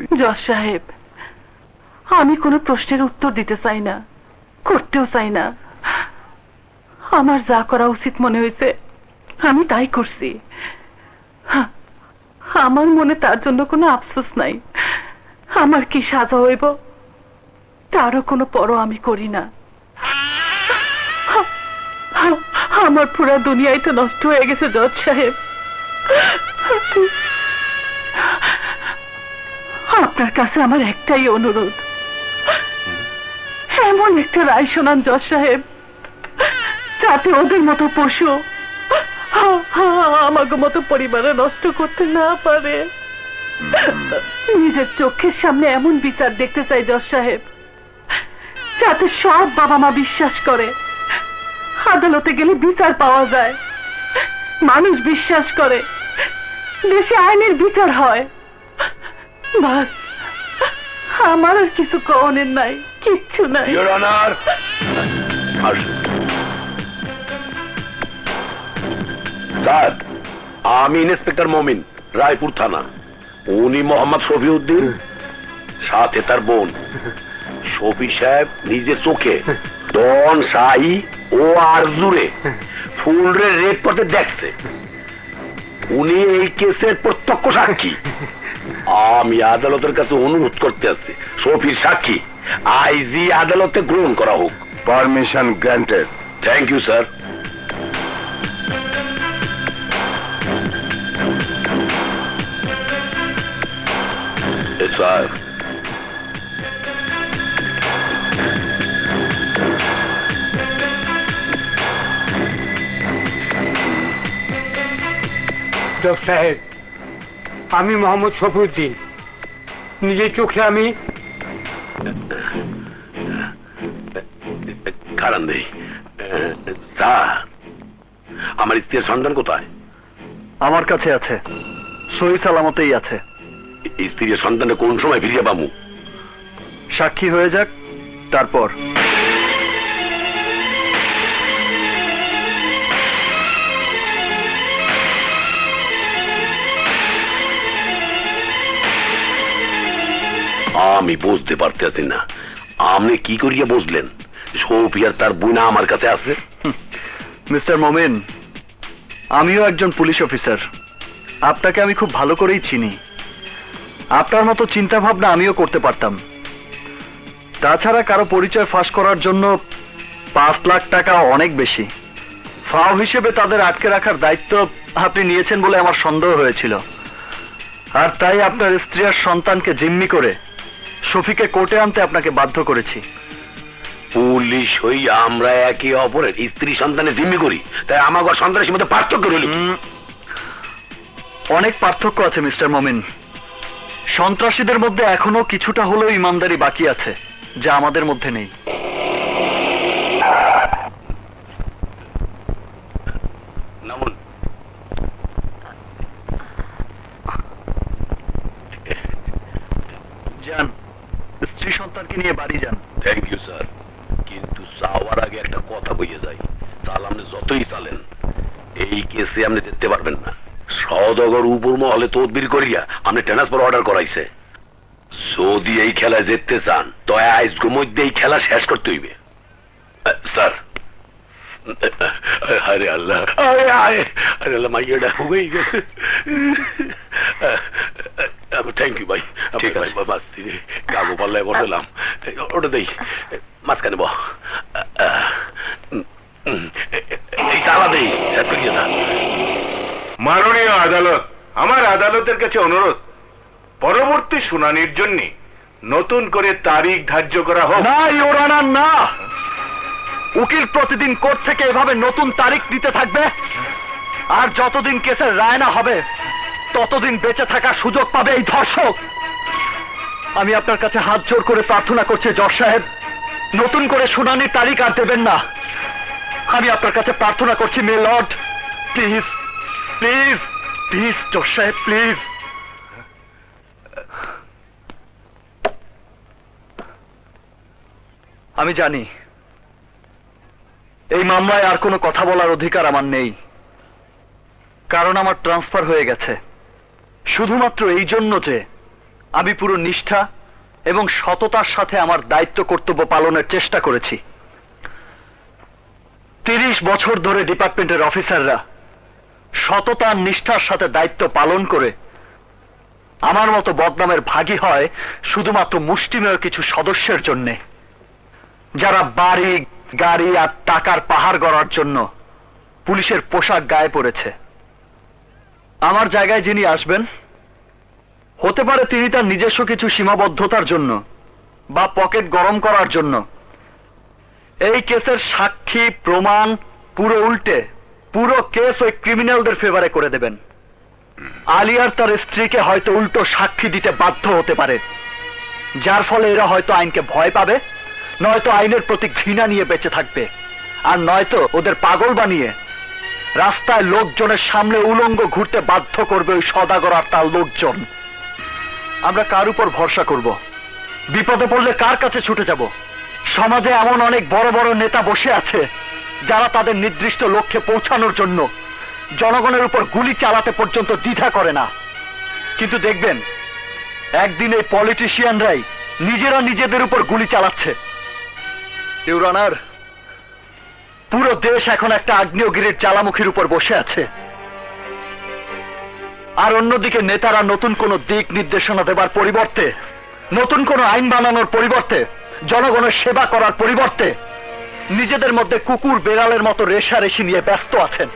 জজ সাহেব, আমি কোনো প্রশ্নের উত্তর দিতে চাই না, করতেও চাই না। আমার যা করা উচিত মনে হয়েছে, আমি তাই করছি। আমার মনে তার জন্য কোনো আফসোস নাই। আমার কি সাজা হইব? তারও কোনো পরও আমি করি না। আমার পুরা দুনিয়ায় তো নষ্ট হয়ে গেছে, জজ সাহেব। আপনার কাছে আমার একটাই অনুরোধ। এমন একটা রায় শোনান জজ সাহেব, যাতে ওদের মতো পশু আমাকে মতো পরিবারে নষ্ট করতে না পারে। নিজের চোখের সামনে এমন বিচার দেখতে চাই জজ সাহেব, যাতে সব বাবা মা বিশ্বাস করে। আদালতে গেলে বিচার পাওয়া যায়। মানুষ বিশ্বাস করে। দেশে আইনের বিচার হয়। বাস, আমার আর কিছু কনের নাই, কিচ্ছু নাই। আমি ইন্সপেক্টর মমিন, রায়পুর থানা। উনি মোহাম্মদ সাথে তার বোন। শফি সাহেব নিজের চোখে, ডন, শাহি ও আরজুরে ফুলরে রেড পথে দেখছে। উনি এই কেসের প্রত্যক্ষ সাক্ষী। আমি আদালতের কাছে অনুরোধ করতে আসছি। শফির সাক্ষী আইজি আদালতে গ্রহণ করা হোক। Permission granted. Thank you sir sir সাহেব আমি মোহাম্মদ শফিউদ্দিন। নিজের চোখে আমি কারণ নেই। স্যার আমার স্ত্রীর সন্তান কোথায়? আমার কাছে আছে। সহি সালামতেই আছে। স্ত্রীর সন্তানটা কোন সময় ফিরিয়ে পাবো? সাক্ষী হয়ে যাক তারপর। আমি বুঝতে পারতেছি না। আপনি কি করিয়া বুঝলেন? সৌফিয়ার তার বুনা আমার কাছে আছে? মিস্টার মোমেন, আমিও একজন পুলিশ অফিসার। আপনাকে আমি খুব ভালো করেই চিনি। আপনার মতো চিন্তা ভাবনা আমিও করতে পারতাম। তাছাড়া কারও পরিচয় ফাঁস করার জন্য পাঁচ লাখ টাকা অনেক বেশি। ফাও হিসেবে তাদের আটকে রাখার দায়িত্ব আপনি নিয়েছেন বলে আমার সন্দেহ হয়েছিল। আর তাই আপনার স্ত্রী আর সন্তানকে জিম্মি করে শফিকে কোর্টে আনতে আপনাকে বাধ্য করেছি। পুলিশ হই আমরা একে অপরের স্ত্রী জিম্মি করি। তাই আমার সন্তানের মধ্যে পার্থক্য রইল অনেক পার্থক্য আছে মিস্টার মমিন। সন্ত্রাসীদের মধ্যে এখনও কিছুটা হলেও ইমানদারি বাকি আছে যা আমাদের মধ্যে নেই। নামুন যান সন্তানকে নিয়ে বাড়ি যান। থ্যাংক ইউ স্যার কিন্তু যাওয়ার আগে একটা কথা কইয়ে যাই। চাল আপনি যতই চালেন, এই কেসে আপনি যেতে পারবেন না। সদগর উপর মহলে তদবির করিয়া আপনি ট্রান্সফার অর্ডার করাইছে। যদি এই খেলায় জিততে চান, তো আজকের মধ্যে এই খেলা শেষ করতে হইবে। স্যার। আরে আল্লাহ, আরে আরে আল্লাহ, মাইয়াটা হয়ে গেছে। থ্যাংক ইউ ভাই। ঠিক আছে। বাস পাল্লায় বসালাম। ওটা দেই। মাঝখানে বহ। এই তালা দেই করিয়ে না মাননীয় আদালত আমার আদালতের কাছে অনুরোধ। পরবর্তী শুনানির জন্য নতুন করে তারিখ ধার্য করা হোক। না ইওরানার না। উকিল প্রতিদিন কোর্ট থেকে এভাবে নতুন তারিখ দিতে থাকবে? আর যতদিন কেসের রায় না হবে ততদিন বেঁচে থাকার সুযোগ পাবে এই ধর্ষক। আমি আপনার কাছে হাত জোর করে প্রার্থনা করছি, জজ সাহেব। নতুন করে শুনানির তারিখ আর দেবেন না। আমি আপনার কাছে প্রার্থনা করছি, may lord, please please please, জজ সাহেব, প্লিজ। আমি জানি এই মামলায় আর কোনো কথা বলার অধিকার আমার নেই, কারণ আমার ট্রান্সফার হয়ে গেছে। শুধুমাত্র এই জন্য যে আমি পুরো নিষ্ঠা এবং সততার সাথে আমার দায়িত্ব কর্তব্য পালনের চেষ্টা করেছি। তিরিশ বছর ধরে ডিপার্টমেন্টের অফিসাররা সততা, নিষ্ঠার সাথে দায়িত্ব পালন করে আমার মতো বদনামের ভাগী হয় শুধুমাত্র মুষ্টিমেয় কিছু সদস্যের জন্যে, যারা বাড়ি, গাড়ি আর টাকার পাহাড় গড়ার জন্য পুলিশের পোশাক গায়ে পড়েছে। আমার জায়গায় যিনি আসবেন, হতে পারে তিনি তার নিজস্ব কিছু সীমাবদ্ধতার জন্য বা পকেট গরম করার জন্য। এই কেসের সাক্ষী, প্রমাণ, পুরো উল্টে, পুরো কেস ওই ক্রিমিনালদের ফেভারে করে দেবেন। আলিয়ার তার স্ত্রীকে হয়তো উল্টো সাক্ষী দিতে বাধ্য হতে পারে, যার ফলে এরা হয়তো আইনকে ভয় পাবে, নয়তো আইনের প্রতি ঘৃণা নিয়ে বেঁচে থাকবে, আর নয়তো ওদের পাগল বানিয়ে রাস্তায় লোকজনের সামনে উলঙ্গ ঘুরতে বাধ্য করবে ওই সদাগর আর তার লোকজন। আমরা কার উপর ভরসা করব? বিপদে পড়লে কার কাছে ছুটে যাব? সমাজে এমন অনেক বড় বড় নেতা বসে আছে, যারা তাদের নির্দিষ্ট লক্ষ্যে পৌঁছানোর জন্য জনগণের উপর গুলি চালাতে পর্যন্ত দ্বিধা করে না। কিন্তু দেখবেন, একদিন এই পলিটিশিয়ানরাই নিজেরা নিজেদের উপর গুলি চালাচ্ছে। ইউরানার পুরো দেশ এখন একটা আগ্নেয়গিরির জ্বালামুখীর উপর বসে আছে। আর অন্যদিকে নেতারা নতুন কোন দিক নির্দেশনা দেবার পরিবর্তে, নতুন কোন আইন বানানোর পরিবর্তে, জনগণের সেবা করার পরিবর্তে, নিজেদের মধ্যে কুকুর বেড়ালের মতো রেশারেশি নিয়ে ব্যস্ত আছেন।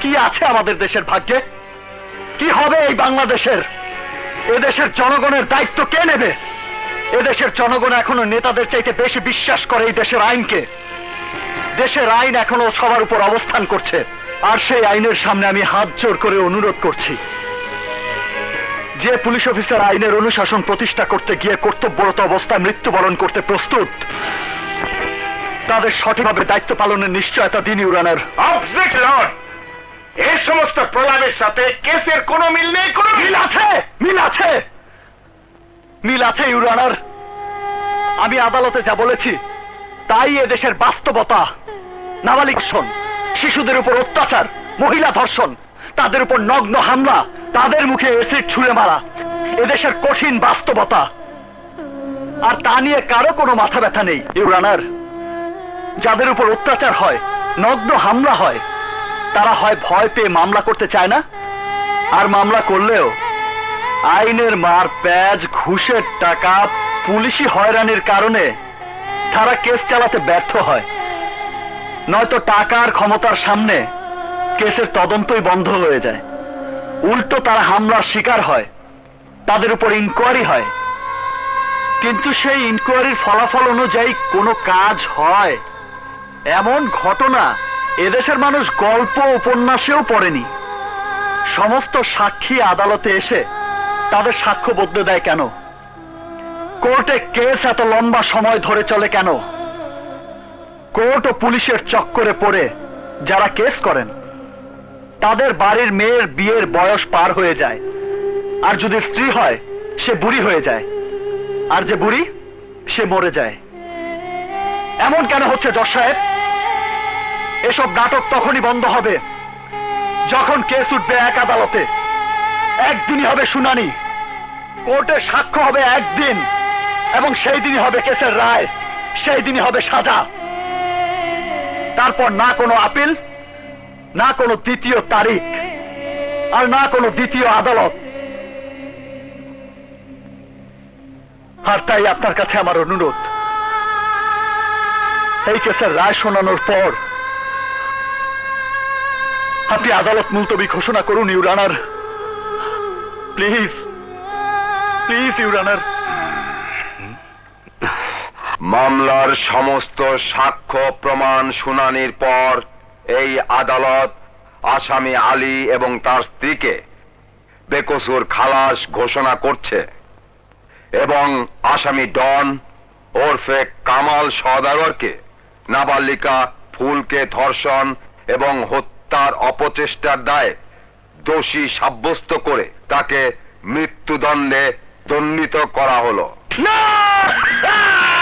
কি আছে আমাদের দেশের ভাগ্যে? কি হবে এই বাংলাদেশের? এদেশের জনগণের দায়িত্ব কে নেবে? এদেশের জনগণ এখনও নেতাদের চাইতে বেশি বিশ্বাস করে এই দেশের আইনকে। দেশের আইন এখনও সবার উপর অবস্থান করছে আর সেই আইনের সামনে আমি হাত জোর করে অনুরোধ করছি। যে পুলিশ অফিসার আইনের অনুশাসন প্রতিষ্ঠা করতে গিয়ে কর্তব্যরত অবস্থায় মৃত্যুবরণ করতে প্রস্তুত তাদের সঠিকভাবে দায়িত্ব পালনের নিশ্চয়তা দিন ইউরানের অবজেক্ট লর্ড এই সমস্ত প্রলাপের সাথে কেসের কোনো মিল নেই কোনো মিল আছে? মিল আছে! মিল আছে ইউরানার আমি আদালতে যা বলেছি তাই এদেশের বাস্তবতা। নাবালিক ধর্ষণ শিশুদের উপর অত্যাচার, মহিলা ধর্ষণ, তাদের উপর নগ্ন হামলা, তাদের মুখে এসিড ছুঁড়ে মারা, এদেশের কঠিন বাস্তবতা। আর তা নিয়ে কারও কোনো মাথা ব্যথা নেই ইউরানার যাদের উপর অত্যাচার হয়, নগ্ন হামলা হয়, তারা হয় ভয় পেয়ে মামলা করতে চায় না? আর মামলা করলেও আইনের মার প্যাজ, ঘুষের টাকা, পুলিশি হয়রানির কারণে তারা কেস চালাতে ব্যর্থ হয়। নয়তো টাকার ক্ষমতার সামনে কেসের তদন্তই বন্ধ হয়ে যায়। উল্টো তারা হামলার শিকার হয়, তাদের উপর ইনকোয়ারি হয়। কিন্তু সেই ইনকোয়ারির ফলাফল অনুযায়ী কোনো কাজ হয়। এমন ঘটনা এদেশের মানুষ গল্প উপন্যাসেও পড়েনি। সমস্ত সাক্ষী আদালতে এসে তাদের সাক্ষ্য বদলে দেয় কেন? কোর্টে কেস এত লম্বা সময় ধরে চলে কেন? কোর্ট ও পুলিশের চক্করে পড়ে যারা কেস করেন। তাদের বাড়ির মেয়ের বিয়ের বয়স পার হয়ে যায়। আর যদি স্ত্রী হয়, সে বুড়ি হয়ে যায়। আর যে বুড়ি, সে মরে যায়। এমন কেন হচ্ছে জজ সাহেব? এসব নাটক তখনই বন্ধ হবে যখন কেস উঠবে এক আদালতে। একদিনই হবে শুনানি। কোর্টে সাক্ষ্য হবে একদিন এবং সেই দিনই হবে কেসের রায়, সেই দিনই হবে সাজা। তারপর না কোনো আপিল, না কোনো দ্বিতীয় তারিখ, আর না কোনো দ্বিতীয় আদালত। আর তাই আপনার কাছে আমার অনুরোধ, এই কেসের রায় শোনানোর পর আপনি আদালত মুলতবি ঘোষণা করুন ইউরানার প্লিজ প্লিজ ইউরানার মামলার সমস্ত সাক্ষ্য, প্রমাণ, শুনানির পর এই আদালত আসামি আলী এবং তার স্ত্রীকে বেকসুর খালাস ঘোষণা করছে এবং আসামি ডন ওরফে কামাল সদাগরকে নাবালিকা, ফুলকে ধর্ষণ এবং হত্যার অপচেষ্টার দায়ে দোষী সাব্যস্ত করে তাকে মৃত্যুদণ্ডে দণ্ডিত করা হলো। না!